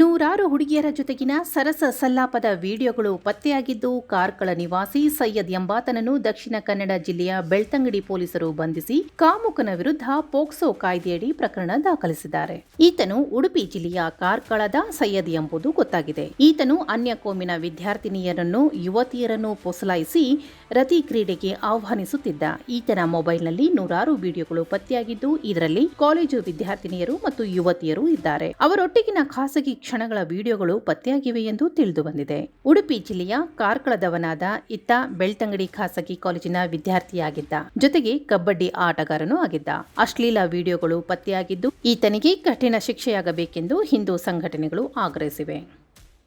ನೂರಾರು ಹುಡುಗಿಯರ ಜೊತೆಗಿನ ಸರಸ ಸಲ್ಲಾಪದ ವಿಡಿಯೋಗಳು ಪತ್ತೆಯಾಗಿದ್ದು, ಕಾರ್ಕಳ ನಿವಾಸಿ ಸೈಯದ್ ಎಂಬಾತನನ್ನು ದಕ್ಷಿಣ ಕನ್ನಡ ಜಿಲ್ಲೆಯ ಬೆಳ್ತಂಗಡಿ ಪೊಲೀಸರು ಬಂಧಿಸಿ, ಕಾಮುಕನ ವಿರುದ್ಧ ಪೋಕ್ಸೋ ಕಾಯ್ದೆಯಡಿ ಪ್ರಕರಣ ದಾಖಲಿಸಿದ್ದಾರೆ. ಈತನು ಉಡುಪಿ ಜಿಲ್ಲೆಯ ಕಾರ್ಕಳದ ಸೈಯದ್ ಎಂಬುದು ಗೊತ್ತಾಗಿದೆ. ಈತನು ಅನ್ಯ ಕೋಮಿನ ವಿದ್ಯಾರ್ಥಿನಿಯರನ್ನು, ಯುವತಿಯರನ್ನು ಪೊಸಲಾಯಿಸಿ ರತಿ ಕ್ರೀಡೆಗೆ ಆಹ್ವಾನಿಸುತ್ತಿದ್ದ. ಈತನ ಮೊಬೈಲ್ನಲ್ಲಿ ನೂರಾರು ವಿಡಿಯೋಗಳು ಪತ್ತೆಯಾಗಿದ್ದು, ಇದರಲ್ಲಿ ಕಾಲೇಜು ವಿದ್ಯಾರ್ಥಿನಿಯರು ಮತ್ತು ಯುವತಿಯರು ಇದ್ದಾರೆ. ಅವರೊಟ್ಟಿಗಿನ ಖಾಸಗಿ ಕ್ಷಣಗಳ ವಿಡಿಯೋಗಳು ಪತ್ತೆಯಾಗಿವೆ ಎಂದು ತಿಳಿದು ಬಂದಿದೆ. ಉಡುಪಿ ಜಿಲ್ಲೆಯ ಕಾರ್ಕಳದವನಾದ ಇತ್ತ ಬೆಳ್ತಂಗಡಿ ಖಾಸಗಿ ಕಾಲೇಜಿನ ವಿದ್ಯಾರ್ಥಿಯಾಗಿದ್ದ. ಜೊತೆಗೆ ಕಬಡ್ಡಿ ಆಟಗಾರನೂ ಆಗಿದ್ದ. ಅಶ್ಲೀಲ ವಿಡಿಯೋಗಳು ಪತ್ತೆಯಾಗಿದ್ದು, ಈತನಿಗೆ ಕಠಿಣ ಶಿಕ್ಷೆಯಾಗಬೇಕೆಂದು ಹಿಂದೂ ಸಂಘಟನೆಗಳು ಆಗ್ರಹಿಸಿವೆ.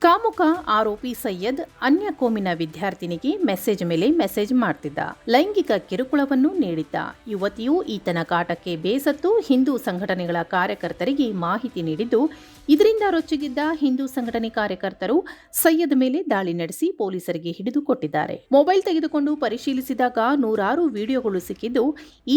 ಕಾಮುಕ ಆರೋಪಿ ಸೈಯದ್ ಅನ್ಯ ಕೋಮಿನ ವಿದ್ಯಾರ್ಥಿನಿಗೆ ಮೆಸೇಜ್ ಮೇಲೆ ಮೆಸೇಜ್ ಮಾಡ್ತಿದ್ದ. ಲೈಂಗಿಕ ಕಿರುಕುಳವನ್ನು ನೀಡಿದ್ದ. ಯುವತಿಯು ಈತನ ಕಾಟಕ್ಕೆ ಬೇಸತ್ತು ಹಿಂದೂ ಸಂಘಟನೆಗಳ ಕಾರ್ಯಕರ್ತರಿಗೆ ಮಾಹಿತಿ ನೀಡಿದ್ದು, ಇದರಿಂದ ರೊಚ್ಚಿಗಿದ್ದ ಹಿಂದೂ ಸಂಘಟನೆ ಕಾರ್ಯಕರ್ತರು ಸೈಯದ್ ಮೇಲೆ ದಾಳಿ ನಡೆಸಿ ಪೊಲೀಸರಿಗೆ ಹಿಡಿದುಕೊಟ್ಟಿದ್ದಾರೆ. ಮೊಬೈಲ್ ತೆಗೆದುಕೊಂಡು ಪರಿಶೀಲಿಸಿದಾಗ ನೂರಾರು ವಿಡಿಯೋಗಳು ಸಿಕ್ಕಿದ್ದು,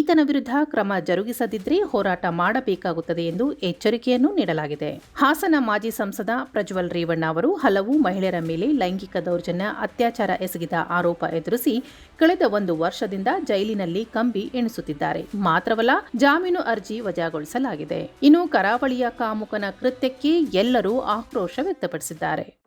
ಈತನ ವಿರುದ್ಧ ಕ್ರಮ ಜರುಗಿಸದಿದ್ರೆ ಹೋರಾಟ ಮಾಡಬೇಕಾಗುತ್ತದೆ ಎಂದು ಎಚ್ಚರಿಕೆಯನ್ನು ನೀಡಲಾಗಿದೆ. ಹಾಸನ ಮಾಜಿ ಸಂಸದ ಪ್ರಜ್ವಲ್ ರೇವಣ್ಣ ಅವರು ಹಲವು ಮಹಿಳೆಯರ ಮೇಲೆ ಲೈಂಗಿಕ ದೌರ್ಜನ್ಯ, ಅತ್ಯಾಚಾರ ಎಸಗಿದ ಆರೋಪ ಎದುರಿಸಿ ಕಳೆದ ಒಂದು ವರ್ಷದಿಂದ ಜೈಲಿನಲ್ಲಿ ಕಂಬಿ ಎಣಿಸುತ್ತಿದ್ದಾರೆ. ಮಾತ್ರವಲ್ಲ, ಜಾಮೀನು ಅರ್ಜಿ ವಜಾಗೊಳಿಸಲಾಗಿದೆ. ಇನ್ನು ಕರಾವಳಿಯ ಕಾಮುಕನ ಕೃತ್ಯಕ್ಕೆ ಎಲ್ಲರೂ ಆಕ್ರೋಶ ವ್ಯಕ್ತಪಡಿಸಿದ್ದಾರೆ.